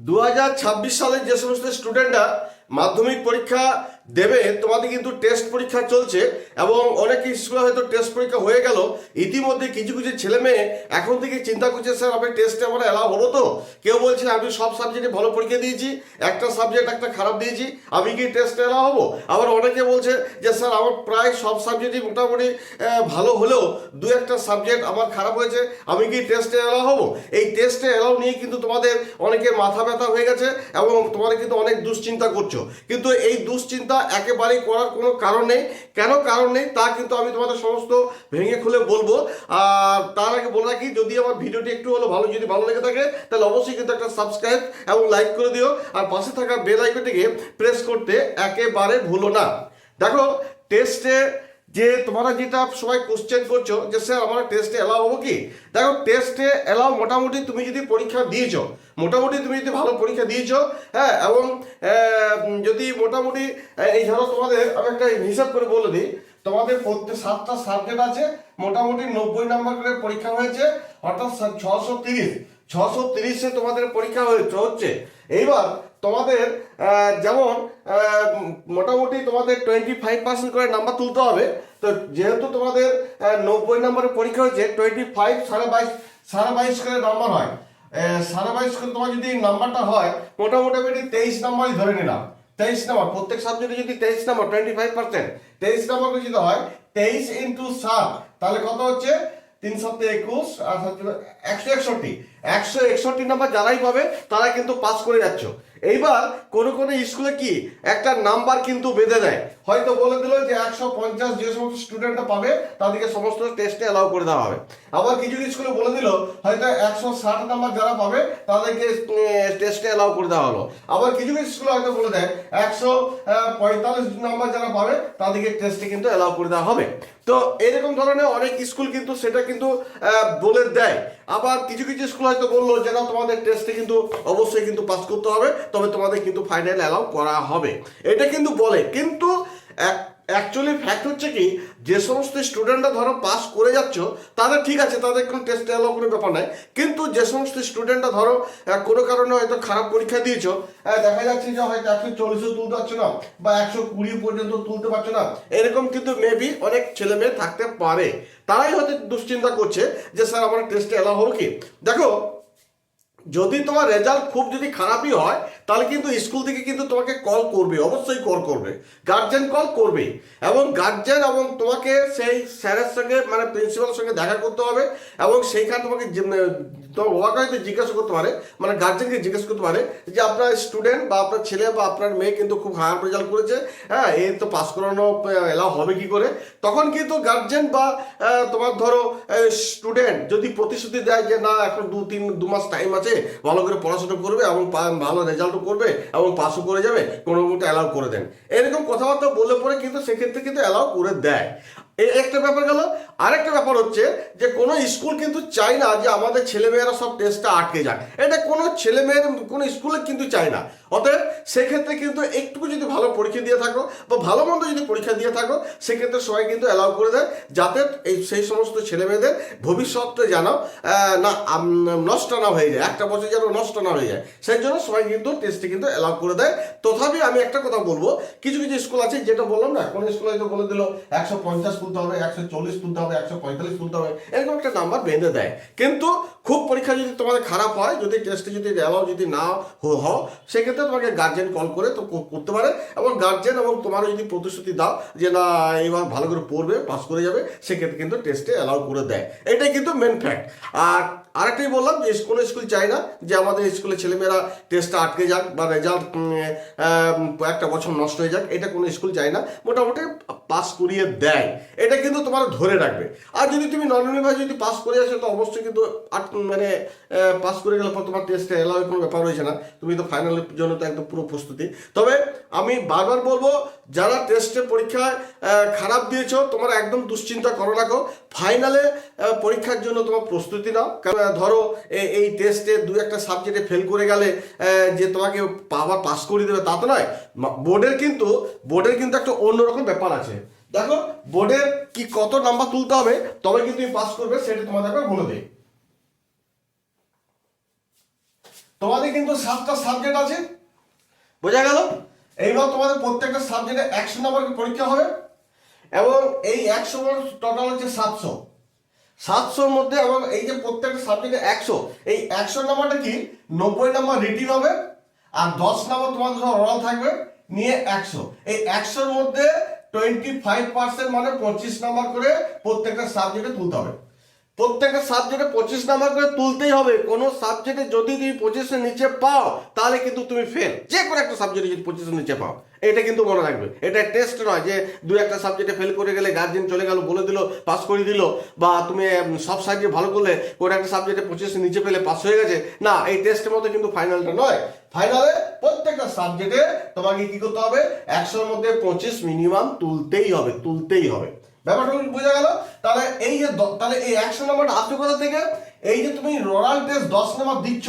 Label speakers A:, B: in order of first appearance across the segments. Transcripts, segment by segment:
A: দু সালে যে সমস্ত স্টুডেন্টরা মাধ্যমিক পরীক্ষা দেবে, তোমাদের কিন্তু টেস্ট পরীক্ষা চলছে এবং অনেক স্কুলে হয়তো টেস্ট পরীক্ষা হয়ে গেল। ইতিমধ্যে কিছু কিছু ছেলে মেয়ে এখন থেকে চিন্তা করছে, স্যার আমি টেস্টে আমার এলাও হলো তো? কেউ বলছে, আমি সব সাবজেক্টে ভালো পরীক্ষা দিয়েছি, একটা সাবজেক্ট একটা খারাপ দিয়েছি, আমি কি টেস্টে এলাও হব? আবার অনেকে বলছে যে, স্যার, আমার প্রায় সব সাবজেক্টই মোটামুটি ভালো হলেও দু একটা সাবজেক্ট আমার খারাপ হয়েছে, আমি কি টেস্টে এলাও হব? এই টেস্টে এলাও নিয়ে কিন্তু তোমাদের অনেকের মাথা ব্যথা হয়ে গেছে এবং তোমাদের কিন্তু অনেক দুশ্চিন্তা করছ। কিন্তু এই দুশ্চিন্তা একেবারেই করার কোনো কারণ নেই। কেন কারণ নেই? তা কিন্তু আমি তোমাদের সমস্ত ভেঙে খুলে বলব। আর তার আগে বলে রাখি, যদি আমার ভিডিওটি একটু হলো ভালো, যদি ভালো লেগে থাকে, তাহলে অবশ্যই কিন্তু একটা সাবস্ক্রাইব এবং লাইক করে দিও। আর পাশে থাকা বেল আইকনটিকে প্রেস করতে একেবারে ভুলো না। দেখো টেস্টে যে তোমরা যেটা সবাই কোশ্চেন করছ, যে স্যার আমরা টেস্টে এলাও হব কি? দেখো টেস্টে এলাও মোটামুটি তুমি যদি পরীক্ষা দিয়েছ, মোটামুটি তুমি যদি ভালো পরীক্ষা দিয়েছ হ্যাঁ এবং যদি মোটামুটি এই ধরো তোমাদের, আমি একটা হিসাব করে বলে দিই, তোমাদের প্রত্যেক সাতটা সাবজেক্ট আছে, মোটামুটি নব্বই নাম্বার করে পরীক্ষা হয়েছে, অর্থাৎ ছশো তিরিশ, ছশো তিরিশে তোমাদের পরীক্ষা হচ্ছে। এইবার তোমাদের যেমন মোটামুটি তোমাদের টোয়েন্টি ফাইভ পার্সেন্ট করে নাম্বার তুলতে হবে। তো যেহেতু তোমাদের নব্বই নম্বরের পরীক্ষা হয়েছে টোয়েন্টি ফাইভ সাড়ে বাইশ সাড়ে বাইশ করে নাম্বার হয়। সাড়ে বাইশ করে তোমার যদি নাম্বারটা হয়, মোটামুটি আমি তেইশ নাম্বারই ধরে নিলাম। তেইশ নাম্বার, প্রত্যেক সাবজেক্টে যদি তেইশ নাম্বার টোয়েন্টি ফাইভ পার্সেন্ট তেইশ নাম্বার যদি হয়, তেইশ ইন্টু সাত, তাহলে কত হচ্ছে? তিন সপ্তাহে একুশ, আর একশো একষট্টি। একশো একষট্টি নাম্বার যারাই পাবে, তারা কিন্তু পাস করে যাচ্ছ। এইবার কোনো কোনো স্কুলে কি একটা নাম্বার কিন্তু বেঁধে দেয়। হয়তো বলে দিল যে একশো পঞ্চাশ যে সমস্ত স্টুডেন্টরা পাবে, তাদেরকে সমস্ত টেস্টে অ্যালাউ করে দেওয়া হবে। আবার কিছু কিছু স্কুলে বলে দিল, হয়তো একশো ষাট নাম্বার যারা পাবে, তাদেরকে টেস্টে অ্যালাউ করে দেওয়া হলো। আবার কিছু কিছু স্কুলে হয়তো বলে দেয়, একশো পঁয়তাল্লিশ নাম্বার যারা পাবে, তাদেরকে টেস্টে কিন্তু অ্যালাউ করে দেওয়া হবে। তো এরকম ধরনের অনেক স্কুল কিন্তু সেটা কিন্তু বলে দেয়। আবার কিছু কিছু স্কুল হয়তো বলল যে, না, তোমাদের টেস্টে কিন্তু অবশ্যই কিন্তু পাস করতে হবে, তবে তোমাদের কিন্তু ফাইনাল অ্যালাউ করা হবে। এটা কিন্তু বলে। কিন্তু অ্যাকচুয়ালি ফ্যাক্ট হচ্ছে কি, যে সমস্ত স্টুডেন্টরা ধরো পাস করে যাচ্ছ, তাদের ঠিক আছে, তাদের কোনো টেস্টে অ্যালাউ কোনো ব্যাপার নাই। কিন্তু যে সমস্ত স্টুডেন্টরা ধরো কোনো কারণে হয়তো খারাপ পরীক্ষা দিয়েছ দেখা যাচ্ছে যে হয়তো একশো চল্লিশও তুলতে পারছ না, বা একশো কুড়ি পর্যন্ত তুলতে পারছ না। এরকম কিন্তু মেবি অনেক ছেলে মেয়ে থাকতে পারে। তারাই হয়তো দুশ্চিন্তা করছে যে, স্যার, আমার টেস্টে অ্যালাউ হব কি? দেখো, যদি তোমার রেজাল্ট খুব যদি খারাপই হয় তাহলে কিন্তু স্কুল থেকে কিন্তু তোমাকে কল করবে, অবশ্যই কল করবে। গার্জেন কল করবে। এবং গার্জেন এবং তোমাকে সেই স্যারের সঙ্গে মানে প্রিন্সিপালের সঙ্গে দেখা করতে হবে এবং সেইখানে তোমাকে তোমার বাবাকে হয়তো জিজ্ঞাসা করতে পারে মানে গার্জেনকে জিজ্ঞেস করতে পারে যে আপনার স্টুডেন্ট বা আপনার ছেলে বা আপনার মেয়ে কিন্তু খুব খারাপ রেজাল্ট করেছে হ্যাঁ এ তো পাস করানো এলাও হবে কি করে? তখন কিন্তু গার্জেন বা তোমার ধরো স্টুডেন্ট যদি প্রতিশ্রুতি দেয় যে না, এখন দু তিন দু মাস টাইম আছে, ভালো করে পড়াশোনা করবে এবং ভালো রেজাল্টও করবে এবং পাসও করে যাবে, কোনো মতো অ্যালাউ করে দেন। এরকম কথাবার্তা বলে পরে কিন্তু সেক্ষেত্রে কিন্তু অ্যালাউ করে দেয়। এই একটা ব্যাপার গেল। আরেকটা ব্যাপার হচ্ছে যে কোনো স্কুল কিন্তু চায় না যে আমাদের ছেলেমেয়েরা সব টেস্টটা আটকে যাক। এটা কোনো ছেলেমেয়ের, কোনো স্কুলে কিন্তু চায় না। অতএব সেক্ষেত্রে কিন্তু একটুকু যদি ভালো পরীক্ষা দিয়ে থাকো বা ভালো মন্দ যদি পরীক্ষা দিয়ে থাকো, সেক্ষেত্রে সবাই কিন্তু অ্যালাউ করে দেয় যাতে এই সেই সমস্ত ছেলেমেয়েদের ভবিষ্যৎটা যেন না নষ্ট না হয়ে যায়। একটা বছর যেন নষ্ট না হয়ে যায়। সেই জন্য সবাই কিন্তু টেস্টে কিন্তু অ্যালাউ করে দেয়। তথাপি আমি একটা কথা বলব। কিছু কিছু স্কুল আছে যেটা বললাম না, কোন স্কুল হয়তো বলে দিল, একশো পঞ্চাশ তুলতে হবে, একশো চল্লিশ তুলতে হবে, একশো পঁয়তাল্লিশ তুলতে হবে, এরকম একটা নাম্বার বেঁধে দেয়। কিন্তু খুব পরীক্ষা যদি তোমাদের খারাপ হয়, যদি টেস্টে যদি অ্যালাউ যদি না হও, সেক্ষেত্রে তোমাকে গার্জেন কল করে তো করতে পারে। এবং গার্জেন এবং তোমারও যদি প্রতিশ্রুতি দাও যে, না এবার ভালো করে পড়বে পাস করে যাবে, সেক্ষেত্রে কিন্তু টেস্টে অ্যালাউ করে দেয়। এটাই কিন্তু মেন ফ্যাক্ট আর আরেকটাই বললাম যে কোনো স্কুল চায় না যে, আমাদের স্কুলে ছেলেমেয়েরা টেস্টটা আটকে যাক বা রেজাল্ট একটা বছর নষ্ট হয়ে যাক, এটা কোনো স্কুল চায় না। মোটামুটি পাস করিয়ে দেয়। এটা কিন্তু তোমার ধরে রাখবে। আর যদি তুমি নর্মালি ভাবে যদি পাস করে আসো, তো অবশ্যই কিন্তু মানে পাস করে গেলে পর তোমার টেস্টে এলাও কোনো ব্যাপার রয়েছে না। তুমি তো ফাইনালের জন্য তো একদম পুরো প্রস্তুতি। তবে আমি বারবার বলব, যারা টেস্টে পরীক্ষায় খারাপ দিয়েছ, তোমার একদম দুশ্চিন্তা করো রাখো ফাইনালে পরীক্ষার জন্য তোমার প্রস্তুতি নাও। কারণ ধরো এই টেস্টে দু একটা সাবজেক্টে ফেল করে গেলে যে তোমাকে আবার পাস করে দেবে তা তো নয়। বোর্ডের কিন্তু বোর্ডের কিন্তু একটা অন্যরকম ব্যাপার আছে। দেখো বোর্ডের কি কত নাম্বার তুলতে হবে তবে কিন্তু তুমি পাস করবে, সেটা তোমাদের একবার বলে দেয় তোমাদের কিন্তু সাতটা সাবজেক্ট আছে, বোঝা গেল? এইবার তোমাদের প্রত্যেকটা সাবজেক্টে একশো নম্বর পরীক্ষা হবে, এবং এই একশো টোটাল হচ্ছে সাতশো। সাতশোর মধ্যে এবং এই যে প্রত্যেকটা সাবজেক্টে একশো, এই একশো নাম্বারটা কি? নব্বই নাম্বার রিটিন হবে, আর দশ নাম্বার তোমাদের ওরাল থাকবে, নিয়ে একশো। এই একশোর মধ্যে টোয়েন্টি ফাইভ পার্সেন্ট মানে পঁচিশ নাম্বার করে প্রত্যেকটা সাবজেক্টে তুলতে হবে। প্রত্যেকটা সাবজেক্টে পঁচিশ নাম্বার করে তুলতেই হবে। কোনো সাবজেক্টে যদি তুমি পঁচিশের নিচে পাও, তাহলে কিন্তু তুমি ফেল যে কোনো একটা সাবজেক্টে যদি পঁচিশের নিচে পাও। এটা কিন্তু মনে রাখবে। এটা টেস্ট নয় যে দু একটা সাবজেক্টে ফেল করে গেলে গার্জেন চলে গেল, বলে দিল পাস করে দিল, বা তুমি সব সাবজেক্ট ভালো করলে, কোনো একটা সাবজেক্টে পঁচিশ নিচে পেলে পাস হয়ে গেছে। না, এই টেস্টের মতো কিন্তু ফাইনালটা নয়। ফাইনালে প্রত্যেকটা সাবজেক্টে তোমাকে কি করতে হবে? একশোর মধ্যে পঁচিশ মিনিমাম তুলতেই হবে তুলতেই হবে। ব্যাপারটা বোঝা গেল? তাহলে এই যে তাহলে এই একশো নাম্বারটা আসবে কোথা থেকে, এই যে তুমি রোরাল টেস্ট দশ নাম্বার দিচ্ছ,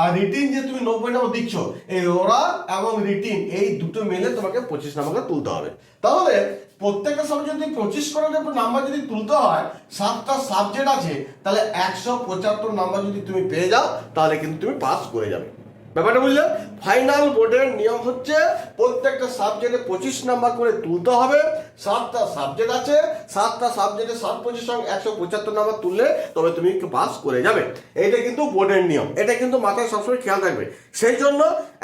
A: আর রিটিন যে তুমি নব্বই নাম্বার দিচ্ছ, এই রোরাল এবং রিটিন, এই দুটো মিলে তোমাকে পঁচিশ নাম্বার তুলতে হবে। তাহলে প্রত্যেকটা সাবজেক্ট যদি পঁচিশ করে নাম্বার যদি তুলতে হয়, সাতটা সাবজেক্ট আছে, তাহলে একশো পঁচাত্তর নাম্বার যদি তুমি পেয়ে যাও, তাহলে কিন্তু তুমি পাস করে যাবে। ব্যাপারটা বুঝলে? ফাইনাল বোর্ডের নিয়ম হচ্ছে প্রত্যেকটা সাবজেক্টে পঁচিশ নাম্বার করে তুলতে হবে। সাতটা সাবজেক্ট আছে। সাতটা সাবজেক্টে সাত পঁচিশ সঙ্গে একশো পঁচাত্তর নাম্বার তুললে তবে তুমি পাস করে যাবে। এটা কিন্তু বোর্ডের নিয়ম। এটা কিন্তু মাথায় সবসময় খেয়াল রাখবে। সেই জন্য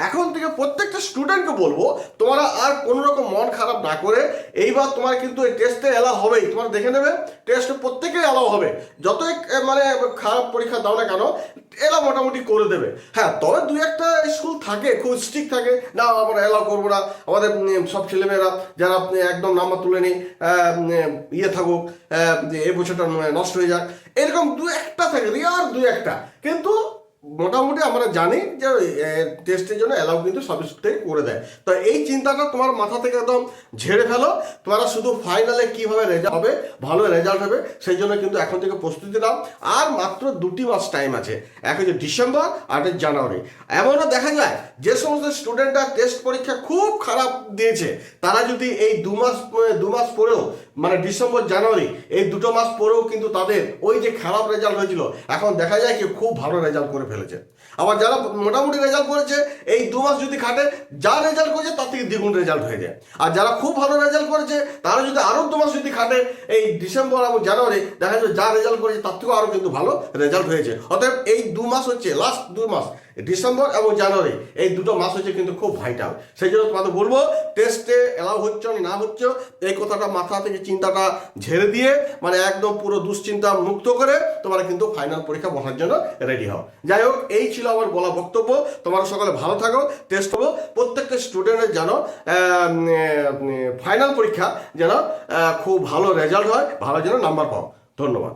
A: এখন থেকে প্রত্যেকটা স্টুডেন্টকে বলব, তোমরা আর কোনো রকম মন খারাপ না করে এইবার তোমার কিন্তু এই টেস্টে এলাও হবেই। তোমার দেখে নেবে টেস্টে প্রত্যেকেই এলাও হবে। যতই মানে খারাপ পরীক্ষা দাও না কেন এলা মোটামুটি করে দেবে। হ্যাঁ তবে দু একটা স্কুল থাকে, খুব স্ট্রিক থাকে, না, আমরা এলাও করব না। আমাদের সব ছেলেমেয়েরা যারা একদম নাম্বার তুলে নি ইয়ে থাকুক এ বছরটা নষ্ট হয়ে যাক, এরকম দু একটা থাকে রিয়ার দু একটা। কিন্তু মোটামুটি আমরা জানি যে টেস্টের জন্য অ্যালাউ কিন্তু সব থেকে করে দেয়। তো এই চিন্তাটা তোমার মাথা থেকে একদম ঝেড়ে ফেলো। তোমরা শুধু ফাইনালে কীভাবে রেজাল্ট হবে, ভালো রেজাল্ট হবে, সেই জন্য কিন্তু এখন থেকে প্রস্তুতি নাও। আর মাত্র দুটি মাস টাইম আছে। এক হচ্ছে ডিসেম্বর, আর জানুয়ারি। এমনও দেখা যায়, যে সমস্ত স্টুডেন্টরা টেস্ট পরীক্ষা খুব খারাপ দিয়েছে, তারা যদি এই দু মাস দু মাস পরেও মানে ডিসেম্বর, জানুয়ারি, এই দুটো মাস পরেও কিন্তু তাদের ওই যে খারাপ রেজাল্ট হয়েছিল, এখন দেখা যায় কি খুব ভালো রেজাল্ট করে ফেলেছে। আবার যারা মোটামুটি রেজাল্ট করেছে, এই দু মাস যদি খাটে, যা রেজাল্ট করেছে তার থেকে দ্বিগুণ রেজাল্ট হয়ে যায়। আর যারা খুব ভালো রেজাল্ট করেছে, তারা যদি আরও দু মাস যদি খাটে, এই ডিসেম্বর এবং জানুয়ারি, দেখা যাবে যা রেজাল্ট করেছে তার থেকেও আরও কিন্তু ভালো রেজাল্ট হয়েছে। অতএব এই দু মাস হচ্ছে লাস্ট দু মাস, ডিসেম্বর এবং জানুয়ারি, এই দুটো মাস হচ্ছে কিন্তু খুব ভাইটাল সেই জন্য তোমাদের বলব টেস্টে এলাও হচ্ছে না হচ্ছে, এই কথাটা মাথা থেকে চিন্তাটা ঝেড়ে দিয়ে মানে একদম পুরো দুশ্চিন্তা মুক্ত করে তোমরা কিন্তু ফাইনাল পরীক্ষা বসার জন্য রেডি হও। যাই হোক, এই ছিল আমার বলা বক্তব্য। তোমরা সকলে ভালো থাকো টেস্ট হব প্রত্যেকটা স্টুডেন্টের যেন ফাইনাল পরীক্ষা যেন খুব ভালো রেজাল্ট হয়, ভালো যেন নাম্বার পাও। ধন্যবাদ।